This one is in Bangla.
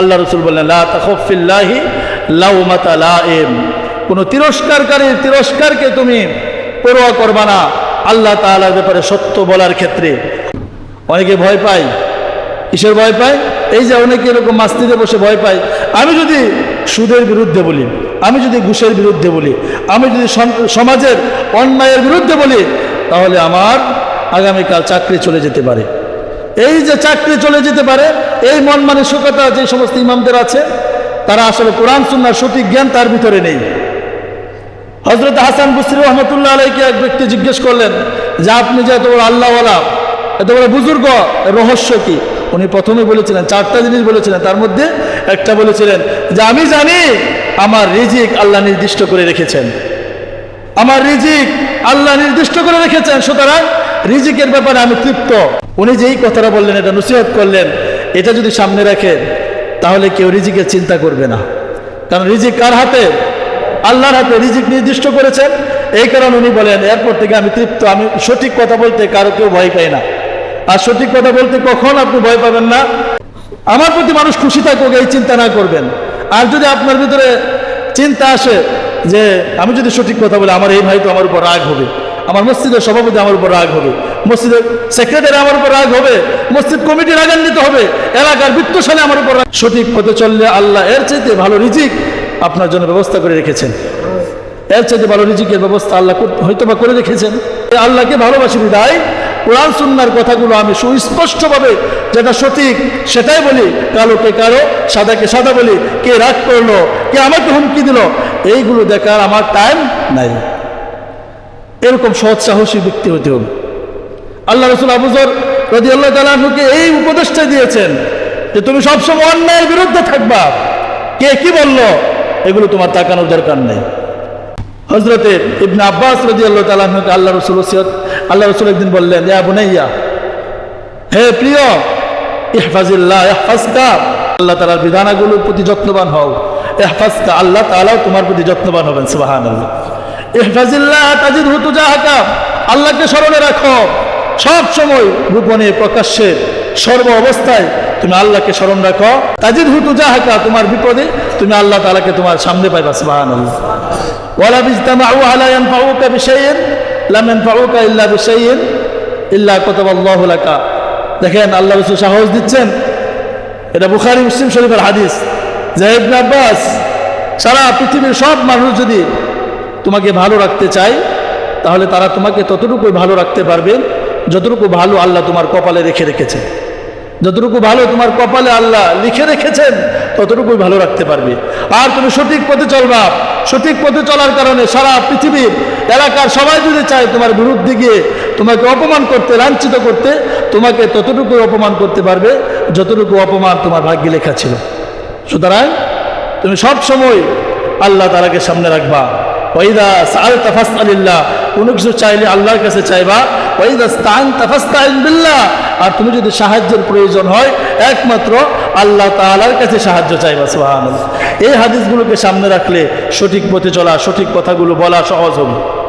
আল্লাহ রসুল বললেন, লা তাখফিল্লাহি লাউমাতা লাইম। কোনো তিরস্কারকারীর তিরস্কারকে তুমি পরোয়া করবা না। আল্লাহ তাআলার ব্যাপারে সত্য বলার ক্ষেত্রে। অনেকে ভয় পায়। কিসের ভয় পায়? এই যে অনেকে এরকম মাস্তিতে বসে ভয় পায়। আমি যদি সুদের বিরুদ্ধে বলি, আমি যদি ঘুষের বিরুদ্ধে বলি, আমি যদি সমাজের অন্যায়ের বিরুদ্ধে বলি, তাহলে আমার আগামীকাল চাকরি চলে যেতে পারে। এই যে চাকরি চলে যেতে পারে, এই মন মানসিকতা যে সমস্ত ইমামদের আছে, তারা আসলে কোরআন, সুন্নার সঠিক জ্ঞান তার ভিতরে নেই। হজরত হাসান বুসরি রহমতুল্লাহ আলাইকে এক ব্যক্তি জিজ্ঞেস করলেন, যে আপনি যে এত বড় আল্লাহওয়ালা, এত বড় বুজুর্গ রহস্য কি? উনি প্রথমে বলেছিলেন, চারটা জিনিস বলেছিলেন, তার মধ্যে একটা বলেছিলেন যে, আমি জানি, আমার রিজিক আল্লাহ নির্দিষ্ট করে রেখেছেন। আমার রিজিক আল্লাহ নির্দিষ্ট করে রেখেছেন, সুতরাং রিজিকের ব্যাপারে আমি তৃপ্ত। উনি যেই কথাটা বললেন, এটা নসিহত করলেন, এটা যদি সামনে রাখেন তাহলে কেউ রিজিকের চিন্তা করবে না। কারণ রিজিক কার হাতে? আল্লাহর হাতে রিজিক নির্দিষ্ট করেছেন। এই কারণে উনি বলেন, এরপর থেকে আমি তৃপ্ত, আমি সঠিক কথা বলতে কারও কেউ ভয় পাই না। আর সঠিক কথা বলতে কখন আপনি ভয় পাবেন না? আমার প্রতি মানুষ খুশি থাকুক, এই চিন্তা না করবেন। আর যদি আপনার ভিতরে চিন্তা আসে যে, আমি যদি সঠিক কথা বলি, আমার এই ভাই তো আমার উপর রাগ হবে। আমার মসজিদের সভাপতি আমার উপর রাগ হবে। মসজিদের সেক্রেটারি আমার উপর রাগ হবে। মসজিদ কমিটি রাগান্বিত হবে। এলাকার বৃত্তশালী আমার উপর সঠিক পথে চললে আল্লাহ এর চাইতে ভালো রিজিক আপনার জন্য ব্যবস্থা করে রেখেছেন। এর চাইতে ভালো রিজিকের ব্যবস্থা আল্লাহ হয়তো বা করে রেখেছেন। আল্লাহকে ভালোবাসি বিদায়। কোরআন সুন্নার কথাগুলো আমি সুস্পষ্টভাবে যেটা সঠিক সেটাই বলি। কালোকে কালো, সাদাকে সাদা বলি। কে রাগ করল, কে আমাকে হুমকি দিল, এইগুলো দেখার আমার টাইম নাই। এরকম সৎ সাহসী ব্যক্তি হতে হবে। আল্লাহ রসুল আবুজর রদি আল্লাহ তালাহুকে এই উপদেশটা দিয়েছেন যে তুমি সবসময় অন্যায়ের বিরুদ্ধে থাকবা। কে কি বলল? এগুলো তোমার তাকানোর দরকার নেই। হজরতে ইবনে আব্বাস রদি আল্লাহ তালাহকে আল্লাহ রসুল আল্লাহ রসুল একদিন বললেন, ইয়া বুনাইয়া, হে প্রিয়, ইহফাজিল্লাহ, ইহফাজকা, আল্লাহ তালার বিধানাগুলোর প্রতি যত্নবান হও। ইহফাজকা, আল্লাহ তাআলাও তোমার প্রতি যত্নবান হবেন, সুবহানাল্লাহ। ইহফাজিল্লাহ তাজিদ হুতু জাহাকা আল্লাহকে স্মরণে রাখো। সব সময় গোপনে প্রকাশ্যে, সর্ব অবস্থায় তুমি আল্লাহকে স্মরণ রাখো। তাজিদ হুতু জাহাকা তোমার বিপদে তুমি আল্লাহ তালাকে তোমার সামনে পাইবা, সুবহানাল্লাহ। ওয়ালা বিজতামাউ আলা ইয়ানফাউকা বিশাইইন, লাম ইয়ানফাউকা ইল্লা বিশাইইন, ইল্লা কাতাবাল্লাহু লাকা। দেখেন, আল্লাহ সাহস দিচ্ছেন। এটা বুখারী মুসলিম শরীফের হাদিস। ইবনে আব্বাস, সারা পৃথিবীর সব মানুষ যদি তোমাকে ভালো রাখতে চায়, তাহলে তারা তোমাকে ততটুকুই ভালো রাখতে পারবে যতটুকু ভালো আল্লাহ তোমার কপালে রেখে রেখেছে যতটুকু ভালো তোমার কপালে আল্লাহ লিখে রেখেছেন, ততটুকুই ভালো রাখতে পারবে। আর তুমি সঠিক পথে চলবা। সঠিক পথে চলার কারণে সারা পৃথিবীর এলাকার সবাই যদি চায় তোমার বিরুদ্ধে গিয়ে তোমাকে অপমান করতে, লাঞ্ছিত করতে, তোমাকে ততটুকু অপমান করতে পারবে যতটুকু অপমান তোমার ভাগ্যে লেখা ছিল। সুতরাং তুমি সব সময় আল্লাহ তালাকে সামনে রাখবা। ওইদা সাল তাফাস আলিল্লাহ কোনো কিছু চাইলে আল্লাহর কাছে চাইবা। ওইদা স্তান তাফাস্তাইন আর তুমি যদি সাহায্যের প্রয়োজন হয়, একমাত্র আল্লাহ তালার কাছে সাহায্য চাইবা সোহান এই হাদিসগুলোকে সামনে রাখলে সঠিক পথে চলা, সঠিক কথাগুলো বলা সহজ হবে।